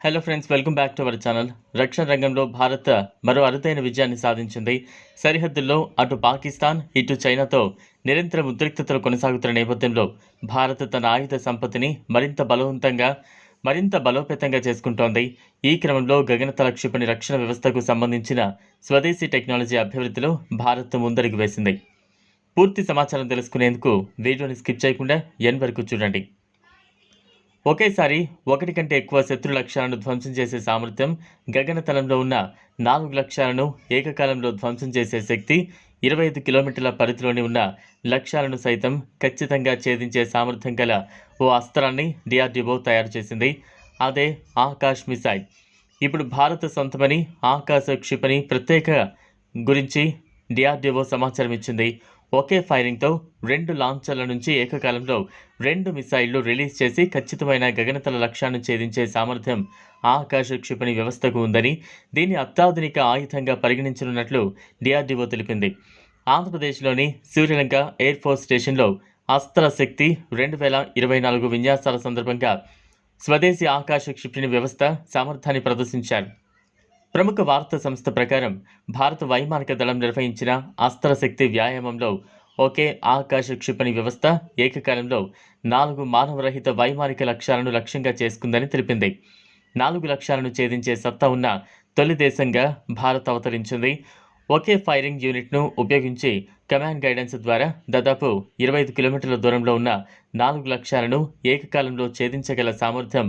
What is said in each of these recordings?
Hello friends welcome back to our channel రక్షణ రంగంలో భారత్ మరో అరుదైన విజయాన్ని సాధించింది. సరిహద్దుల్లో అటు పాకిస్తాన్ ఇటు చైనాతో నిరంతర ఉద్రిక్తతలు కొనసాగుతున్న నేపథ్యంలో భారత్ తన ఆయుధ సంపత్తిని మరింత బలవంతంగా మరింత బలోపేతంగా చేసుకుంటోంది. ఈ క్రమంలో గగనతల క్షిపణి రక్షణ వ్యవస్థకు సంబంధించిన స్వదేశీ టెక్నాలజీ అభివృద్ధిలో భారత్ ముందడుగు వేసింది. పూర్తి సమాచారం తెలుసుకునేందుకు వీడియోని స్కిప్ చేయకుండా ఎన్ వరకు చూడండి. ఒకేసారి ఒకటి కంటే ఎక్కువ శత్రు లక్ష్యాలను ధ్వంసం చేసే సామర్థ్యం గగనతలంలో ఉన్న నాలుగు లక్ష్యాలను ఏకకాలంలో ధ్వంసం చేసే శక్తి ఇరవై ఐదు కిలోమీటర్ల పరిధిలోని ఉన్న లక్ష్యాలను సైతం ఖచ్చితంగా ఛేదించే సామర్థ్యం గల ఓ అస్త్రాన్ని డిఆర్డిఓ తయారు చేసింది. అదే ఆకాశ్ మిసైల్. ఇప్పుడు భారత సొంతమని ఆకాశ క్షిపణి ప్రత్యేక గురించి డిఆర్డిఓ సమాచారం ఇచ్చింది. ఒకే ఫైరింగ్తో రెండు లాంచర్ల నుంచి ఏకకాలంలో రెండు మిసైళ్ళు రిలీజ్ చేసి ఖచ్చితమైన గగనతల లక్ష్యాన్ని ఛేదించే సామర్థ్యం ఆకాశ క్షిపణి వ్యవస్థకు ఉందని దీన్ని అత్యాధునిక ఆయుధంగా పరిగణించనున్నట్లు డిఆర్డిఓ తెలిపింది. ఆంధ్రప్రదేశ్లోని సూర్యలంక ఎయిర్ ఫోర్స్ స్టేషన్లో అస్త్ర శక్తి రెండు వేల ఇరవై నాలుగు విన్యాసాల సందర్భంగా స్వదేశీ ఆకాశ క్షిపణి వ్యవస్థ సామర్థ్యాన్ని ప్రదర్శించారు. ప్రముఖ వార్తా సంస్థ ప్రకారం భారత వైమానిక దళం నిర్వహించిన అస్త్ర శక్తి వ్యాయామంలో ఒకే ఆకాశ క్షిపణి వ్యవస్థ ఏకకాలంలో నాలుగు మానవరహిత వైమానిక లక్ష్యాలను లక్ష్యంగా చేసుకుందని తెలిపింది. నాలుగు లక్ష్యాలను ఛేదించే సత్తా ఉన్న తొలి దేశంగా భారత్ అవతరించింది. ఒకే ఫైరింగ్ యూనిట్ను ఉపయోగించి కమాండ్ గైడెన్స్ ద్వారా దాదాపు ఇరవై ఐదు కిలోమీటర్ల దూరంలో ఉన్న నాలుగు లక్ష్యాలను ఏకకాలంలో ఛేదించగల సామర్థ్యం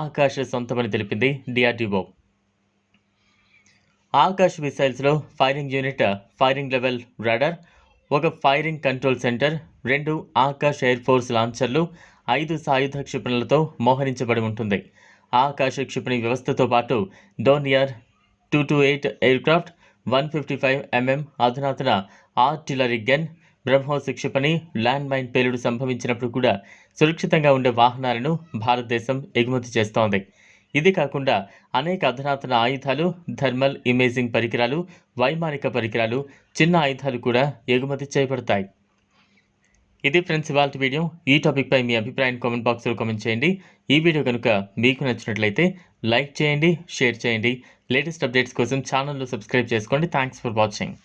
ఆకాశ సొంతమని తెలిపింది DRDO. Akash మిసైల్స్లో firing unit firing level radar ఒక ఫైరింగ్ కంట్రోల్ సెంటర్ రెండు ఆకాశ్ ఎయిర్ ఫోర్స్ లాంచర్లు ఐదు సాయుధ క్షిపణులతో మోహరించబడి ఉంటుంది. ఆకాశ క్షిపణి వ్యవస్థతో పాటు Dornier two two eight aircraft one fifty five mm అధునాతన ఆర్టిలరీ గన్ బ్రహ్మోస్ క్షిపణి ల్యాండ్ మైన్ పేలుడు సంభవించినప్పుడు కూడా సురక్షితంగా ఉండే వాహనాలను భారతదేశం ఎగుమతి చేస్తోంది. ఇది కాకుండా అనేక అధునాతన ఆయుధాలు థర్మల్ ఇమేజింగ్ పరికరాలు వైమానిక పరికరాలు చిన్న ఆయుధాలు కూడా ఎగుమతి చేయబడతాయి ఇది ఫ్రెండ్స్ ఇవాళ వీడియో. ఈ టాపిక్పై మీ అభిప్రాయం కామెంట్ బాక్స్లో కామెంట్ చేయండి. ఈ వీడియో కనుక మీకు నచ్చినట్లయితే లైక్ చేయండి షేర్ చేయండి. లేటెస్ట్ అప్డేట్స్ కోసం ఛానల్లో సబ్స్క్రైబ్ చేసుకోండి. Thanks for watching.